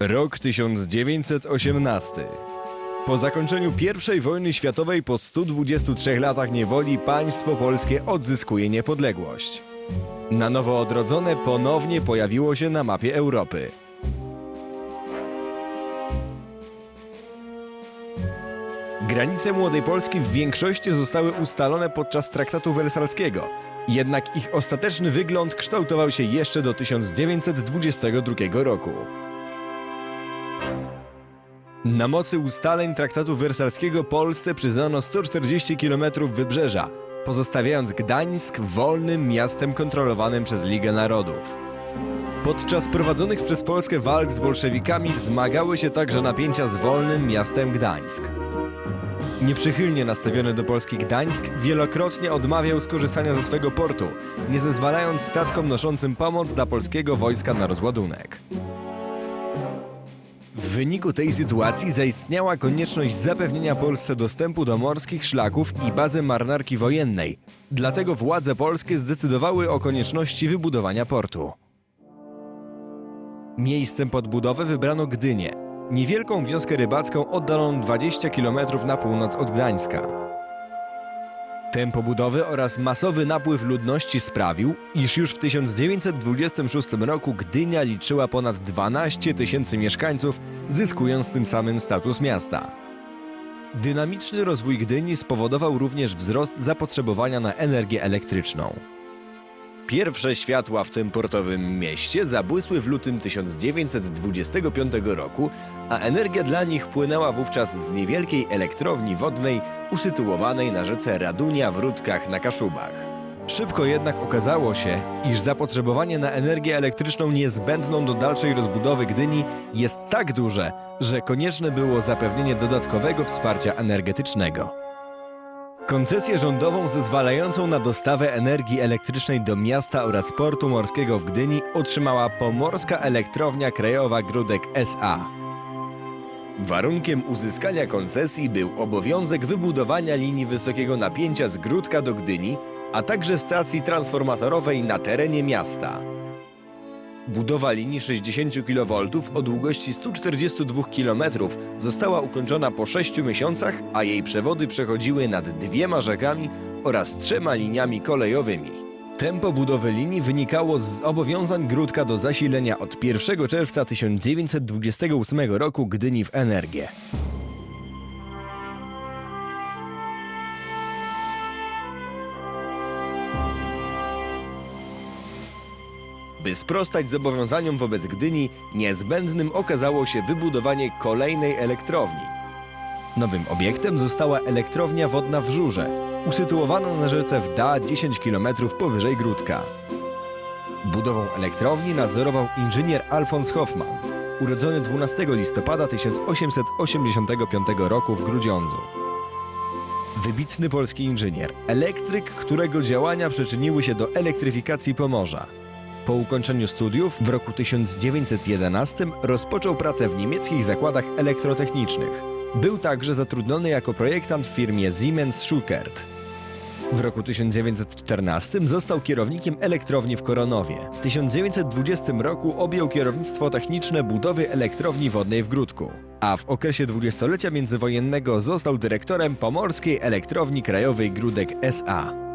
Rok 1918. Po zakończeniu I wojny światowej po 123 latach niewoli państwo polskie odzyskuje niepodległość. Na nowo odrodzone ponownie pojawiło się na mapie Europy. Granice Młodej Polski w większości zostały ustalone podczas traktatu wersalskiego, jednak ich ostateczny wygląd kształtował się jeszcze do 1922 roku. Na mocy ustaleń traktatu wersalskiego Polsce przyznano 140 km wybrzeża, pozostawiając Gdańsk wolnym miastem kontrolowanym przez Ligę Narodów. Podczas prowadzonych przez Polskę walk z bolszewikami wzmagały się także napięcia z wolnym miastem Gdańsk. Nieprzychylnie nastawiony do Polski Gdańsk wielokrotnie odmawiał skorzystania ze swego portu, nie zezwalając statkom noszącym pomoc dla polskiego wojska na rozładunek. Wyniku tej sytuacji zaistniała konieczność zapewnienia Polsce dostępu do morskich szlaków i bazy marynarki wojennej. Dlatego władze polskie zdecydowały o konieczności wybudowania portu. Miejscem podbudowy wybrano Gdynię, niewielką wioskę rybacką oddaloną 20 km na północ od Gdańska. Tempo budowy oraz masowy napływ ludności sprawił, iż już w 1926 roku Gdynia liczyła ponad 12 tysięcy mieszkańców, zyskując tym samym status miasta. Dynamiczny rozwój Gdyni spowodował również wzrost zapotrzebowania na energię elektryczną. Pierwsze światła w tym portowym mieście zabłysły w lutym 1925 roku, a energia dla nich płynęła wówczas z niewielkiej elektrowni wodnej usytuowanej na rzece Radunia w Rudkach na Kaszubach. Szybko jednak okazało się, iż zapotrzebowanie na energię elektryczną niezbędną do dalszej rozbudowy Gdyni jest tak duże, że konieczne było zapewnienie dodatkowego wsparcia energetycznego. Koncesję rządową zezwalającą na dostawę energii elektrycznej do miasta oraz portu morskiego w Gdyni otrzymała Pomorska Elektrownia Krajowa Grudek SA. Warunkiem uzyskania koncesji był obowiązek wybudowania linii wysokiego napięcia z Gródka do Gdyni, a także stacji transformatorowej na terenie miasta. Budowa linii 60 kV o długości 142 km została ukończona po 6 miesiącach, a jej przewody przechodziły nad dwiema rzekami oraz trzema liniami kolejowymi. Tempo budowy linii wynikało z zobowiązań Gródka do zasilenia od 1 czerwca 1928 roku Gdyni w energię. By sprostać zobowiązaniom wobec Gdyni, niezbędnym okazało się wybudowanie kolejnej elektrowni. Nowym obiektem została elektrownia wodna w Żurze, usytuowana na rzece Wda 10 km powyżej Gródka. Budową elektrowni nadzorował inżynier Alfons Hoffmann, urodzony 12 listopada 1885 roku w Grudziądzu. Wybitny polski inżynier, elektryk, którego działania przyczyniły się do elektryfikacji Pomorza. Po ukończeniu studiów w roku 1911 rozpoczął pracę w niemieckich zakładach elektrotechnicznych. Był także zatrudniony jako projektant w firmie Siemens Schuckert. W roku 1914 został kierownikiem elektrowni w Koronowie. W 1920 roku objął kierownictwo techniczne budowy elektrowni wodnej w Gródku, a w okresie dwudziestolecia międzywojennego został dyrektorem Pomorskiej Elektrowni Krajowej Grudek SA.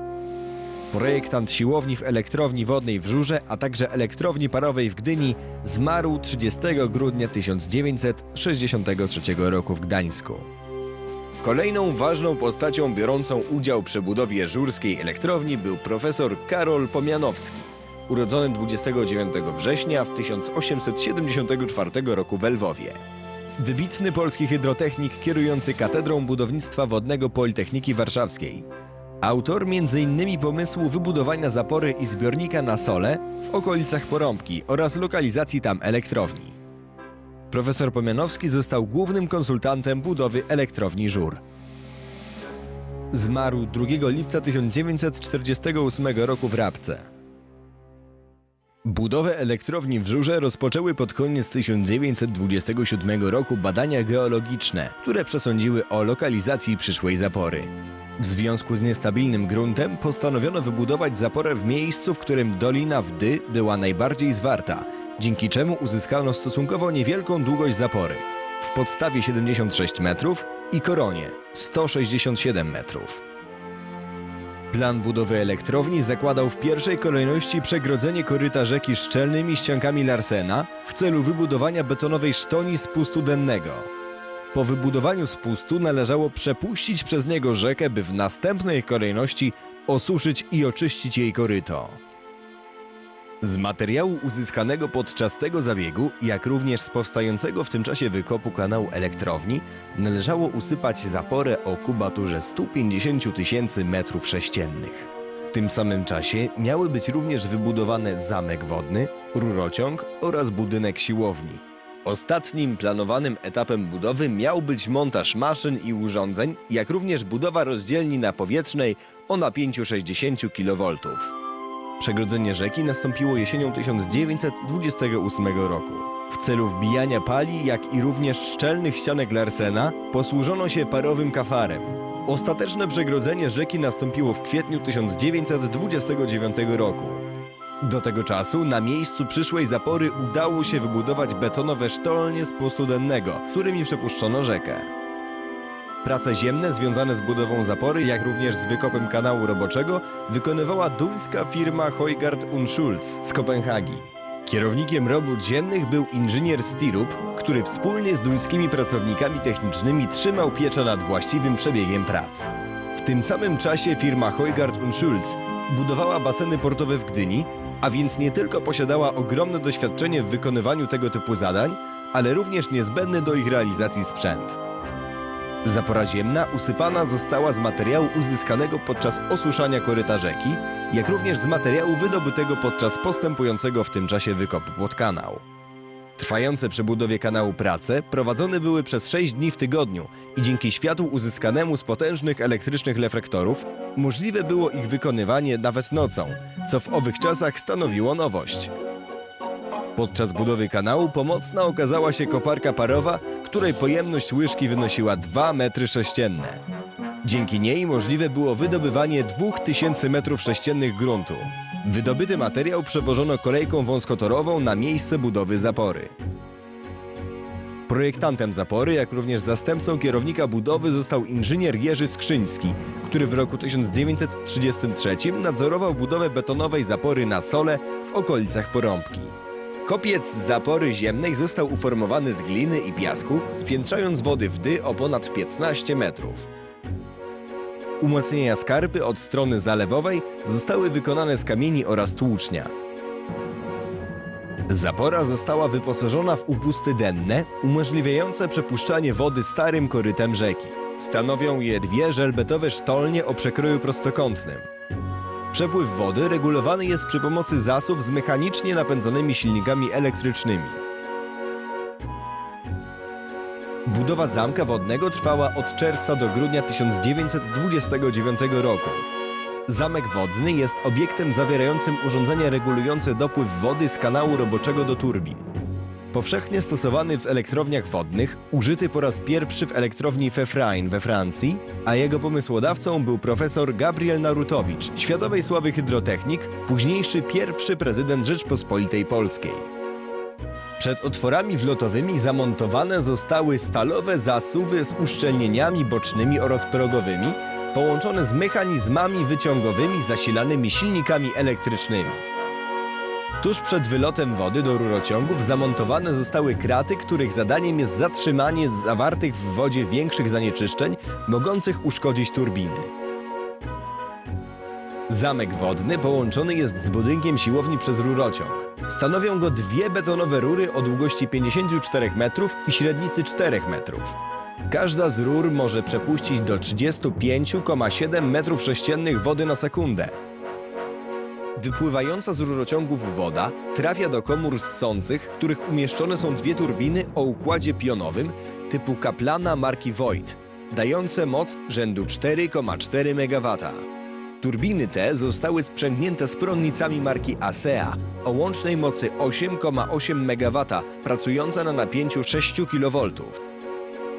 Projektant siłowni w elektrowni wodnej w Żurze, a także elektrowni parowej w Gdyni zmarł 30 grudnia 1963 roku w Gdańsku. Kolejną ważną postacią biorącą udział w przebudowie żurskiej elektrowni był profesor Karol Pomianowski, urodzony 29 września w 1874 roku w Lwowie. Wybitny polski hydrotechnik kierujący Katedrą Budownictwa Wodnego Politechniki Warszawskiej. Autor m.in. pomysłu wybudowania zapory i zbiornika na sole w okolicach Porąbki oraz lokalizacji tam elektrowni. Profesor Pomianowski został głównym konsultantem budowy elektrowni Żur. Zmarł 2 lipca 1948 roku w Rabce. Budowę elektrowni w Żurze rozpoczęły pod koniec 1927 roku badania geologiczne, które przesądziły o lokalizacji przyszłej zapory. W związku z niestabilnym gruntem postanowiono wybudować zaporę w miejscu, w którym Dolina Wdy była najbardziej zwarta dzięki czemu uzyskano stosunkowo niewielką długość zapory w podstawie 76 metrów i koronie 167 metrów. Plan budowy elektrowni zakładał w pierwszej kolejności przegrodzenie koryta rzeki szczelnymi ściankami Larsena w celu wybudowania betonowej sztoni spustu dennego. Po wybudowaniu spustu należało przepuścić przez niego rzekę, by w następnej kolejności osuszyć i oczyścić jej koryto. Z materiału uzyskanego podczas tego zabiegu, jak również z powstającego w tym czasie wykopu kanału elektrowni, należało usypać zaporę o kubaturze 150 tysięcy metrów sześciennych. W tym samym czasie miały być również wybudowane zamek wodny, rurociąg oraz budynek siłowni. Ostatnim planowanym etapem budowy miał być montaż maszyn i urządzeń, jak również budowa rozdzielni napowietrznej o napięciu 60 kV. Przegrodzenie rzeki nastąpiło jesienią 1928 roku. W celu wbijania pali, jak i również szczelnych ścianek Larsena, posłużono się parowym kafarem. Ostateczne przegrodzenie rzeki nastąpiło w kwietniu 1929 roku. Do tego czasu na miejscu przyszłej zapory udało się wybudować betonowe sztolnie z pustu dennego, którymi przepuszczono rzekę. Prace ziemne związane z budową zapory, jak również z wykopem kanału roboczego, wykonywała duńska firma Heugard Schulz z Kopenhagi. Kierownikiem robót ziemnych był inżynier Stirup, który wspólnie z duńskimi pracownikami technicznymi trzymał pieczę nad właściwym przebiegiem prac. W tym samym czasie firma Heugard Schulz budowała baseny portowe w Gdyni, a więc nie tylko posiadała ogromne doświadczenie w wykonywaniu tego typu zadań, ale również niezbędny do ich realizacji sprzęt. Zapora ziemna usypana została z materiału uzyskanego podczas osuszania koryta rzeki, jak również z materiału wydobytego podczas postępującego w tym czasie wykopu pod kanał. Trwające przy budowie kanału prace prowadzone były przez 6 dni w tygodniu i dzięki światłu uzyskanemu z potężnych elektrycznych reflektorów możliwe było ich wykonywanie nawet nocą, co w owych czasach stanowiło nowość. Podczas budowy kanału pomocna okazała się koparka parowa, której pojemność łyżki wynosiła 2 metry sześcienne. Dzięki niej możliwe było wydobywanie 2000 metrów sześciennych gruntu. Wydobyty materiał przewożono kolejką wąskotorową na miejsce budowy zapory. Projektantem zapory, jak również zastępcą kierownika budowy został inżynier Jerzy Skrzyński, który w roku 1933 nadzorował budowę betonowej zapory na Sole w okolicach Porąbki. Kopiec zapory ziemnej został uformowany z gliny i piasku, spiętrzając wody w dy o ponad 15 metrów. Umocnienia skarpy od strony zalewowej zostały wykonane z kamieni oraz tłucznia. Zapora została wyposażona w upusty denne, umożliwiające przepuszczanie wody starym korytem rzeki. Stanowią je dwie żelbetowe sztolnie o przekroju prostokątnym. Przepływ wody regulowany jest przy pomocy zasów z mechanicznie napędzonymi silnikami elektrycznymi. Budowa zamka wodnego trwała od czerwca do grudnia 1929 roku. Zamek wodny jest obiektem zawierającym urządzenia regulujące dopływ wody z kanału roboczego do turbin. Powszechnie stosowany w elektrowniach wodnych, użyty po raz pierwszy w elektrowni Fefrain we Francji, a jego pomysłodawcą był profesor Gabriel Narutowicz, światowej sławy hydrotechnik, późniejszy pierwszy prezydent Rzeczpospolitej Polskiej. Przed otworami wlotowymi zamontowane zostały stalowe zasuwy z uszczelnieniami bocznymi oraz progowymi, połączone z mechanizmami wyciągowymi zasilanymi silnikami elektrycznymi. Tuż przed wylotem wody do rurociągów zamontowane zostały kraty, których zadaniem jest zatrzymanie zawartych w wodzie większych zanieczyszczeń, mogących uszkodzić turbiny. Zamek wodny połączony jest z budynkiem siłowni przez rurociąg. Stanowią go dwie betonowe rury o długości 54 metrów i średnicy 4 metrów. Każda z rur może przepuścić do 35,7 metrów sześciennych wody na sekundę. Wypływająca z rurociągów woda trafia do komór ssących, w których umieszczone są dwie turbiny o układzie pionowym typu Kaplana marki Voigt, dające moc rzędu 4,4 MW. Turbiny te zostały sprzęgnięte z prądnicami marki ASEA o łącznej mocy 8,8 MW, pracujące na napięciu 6 kV.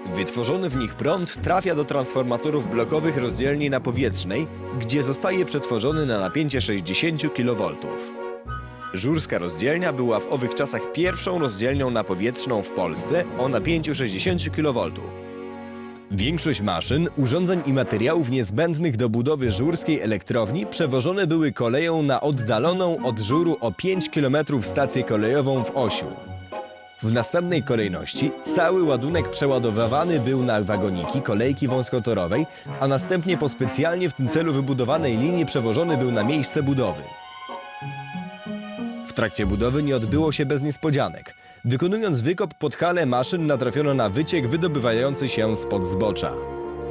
Wytworzony w nich prąd trafia do transformatorów blokowych rozdzielni napowietrznej, gdzie zostaje przetworzony na napięcie 60 kV. Żurska rozdzielnia była w owych czasach pierwszą rozdzielnią napowietrzną w Polsce o napięciu 60 kV. Większość maszyn, urządzeń i materiałów niezbędnych do budowy żurskiej elektrowni przewożone były koleją na oddaloną od żuru o 5 km stację kolejową w Osiu. W następnej kolejności cały ładunek przeładowywany był na wagoniki kolejki wąskotorowej, a następnie po specjalnie w tym celu wybudowanej linii przewożony był na miejsce budowy. W trakcie budowy nie odbyło się bez niespodzianek. Wykonując wykop pod halę maszyn natrafiono na wyciek wydobywający się spod zbocza.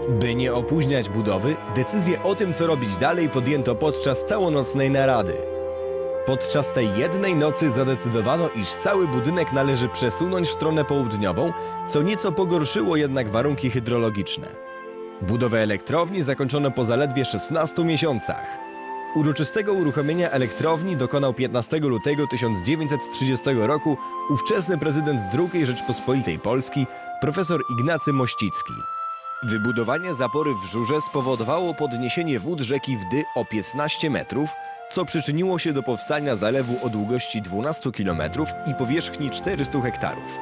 By nie opóźniać budowy, decyzję o tym, co robić dalej, podjęto podczas całonocnej narady. Podczas tej jednej nocy zadecydowano, iż cały budynek należy przesunąć w stronę południową, co nieco pogorszyło jednak warunki hydrologiczne. Budowę elektrowni zakończono po zaledwie 16 miesiącach. Uroczystego uruchomienia elektrowni dokonał 15 lutego 1930 roku ówczesny prezydent II Rzeczpospolitej Polski, profesor Ignacy Mościcki. Wybudowanie zapory w Żurze spowodowało podniesienie wód rzeki Wdy o 15 metrów, co przyczyniło się do powstania zalewu o długości 12 km i powierzchni 400 hektarów.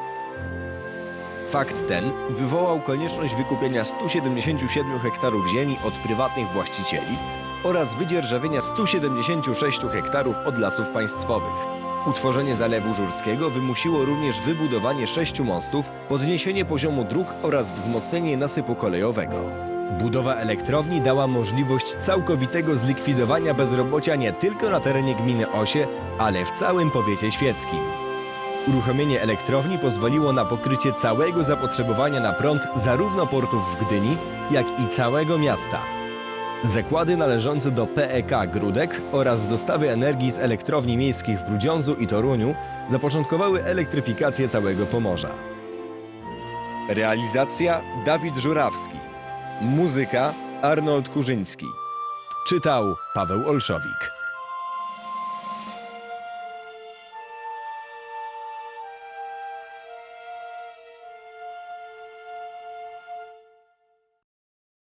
Fakt ten wywołał konieczność wykupienia 177 hektarów ziemi od prywatnych właścicieli oraz wydzierżawienia 176 hektarów od lasów państwowych. Utworzenie Zalewu Żurskiego wymusiło również wybudowanie sześciu mostów, podniesienie poziomu dróg oraz wzmocnienie nasypu kolejowego. Budowa elektrowni dała możliwość całkowitego zlikwidowania bezrobocia nie tylko na terenie gminy Osie, ale w całym powiecie świeckim. Uruchomienie elektrowni pozwoliło na pokrycie całego zapotrzebowania na prąd zarówno portów w Gdyni, jak i całego miasta. Zakłady należące do PEK Grudek oraz dostawy energii z elektrowni miejskich w Grudziądzu i Toruniu zapoczątkowały elektryfikację całego Pomorza. Realizacja Dawid Żurawski. Muzyka Arnold Kurzyński. Czytał Paweł Olszowik.